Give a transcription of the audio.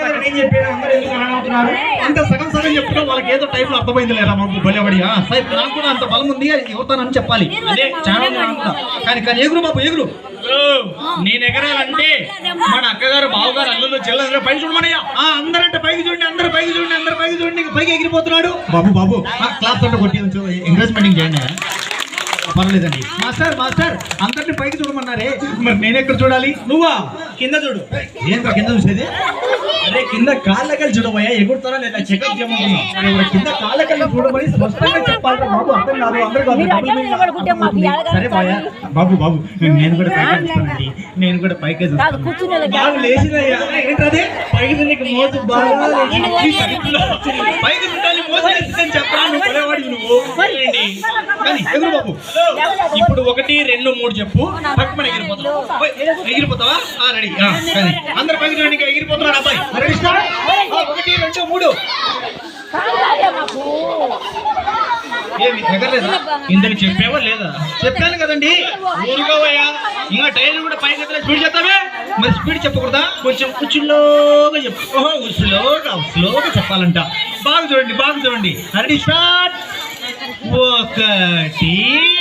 కదా నేను చెప్పాను అందరూ ఎందుకు అలా అవుతున్నారు అంత సగం సగం చెప్తున్నా వాళ్ళకి ఏదో టైంలో అర్థమైంది లేరా మాకు భలేవాడి ఆ, సరే నాకు కూడా అంత బలం ఉంది అవుతానని చెప్పాలి. అదే చాలా. కానీ కానీ ఎగురు బాబు ఎగురు. నేను ఎగరాలంటే మన అక్కగారు బావగారు అల్లుళ్ళు చెల్లెలు పైన చూడమనయ్యా. ఆ అందరంటే పైకి చూడండి అందరు పైకి చూడండి అందరు పైకి చూడండి పైకి ఎగిరిపోతున్నాడు. బాబు బాబు క్లాస్ అంటే కొట్టి ఎంకరేజ్మెంట్ చేయండి. పర్లేదండి మాస్టర్ మాస్టర్ అందరిని పైకి చూడమన్నారే. మరి నేను ఎక్కడ చూడాలి? నువ్వా? కింద చూడు. ఏంట్రా కింద చూసేది? అదే కింద కాళ్ళకెళ్ళి చూడబోయా? ఎగురుతారా లేదా? చెకప్ మరి కింద కాళ్ళకెళ్ళి చూడమని స్పష్టంగా చెప్పాలి బాబు అర్థం కాదు అందరూ సరే బాయా బాబు బాబు నేను కూడా పైకి చూస్తానండి నేను కూడా పైకే చూస్తాను బాగా లేచినయ్యా ఏంటది పైకి నీకు మోసు బాగా లేచింది. నేను ఈ సరిగ్గులో పైకి తింటాను మోసు లేచిందని చెప్పరా నువ్వు ఎగురు బాబు ఇప్పుడు ఒకటి రెండు మూడు చెప్పు. పక్కన ఎగిరిపోతావు ఎగిరిపోతావా? ఆ, రెడీ. అందరు పైకి ఇంకా ఎగిరిపోతున్నాడు అబ్బాయి. రెడీ ఒకటి రెండు మూడు. ఏమి ఎగరలేదా? ఇంతకు చెప్పావా లేదా? చెప్పాను కదండి. ఊరుకోవయ్యా ఇంకా టైర్ కూడా పైకి ఎత్తలే. స్పీడ్ చేస్తావే? మరి స్పీడ్ చెప్పకూడదా? కొంచెం స్లోగా చెప్పు. ఓహో స్లోగా స్లోగా చెప్పాలంట. బాగా చూడండి బాగా చూడండి. Ready start. ఒకటి రెండు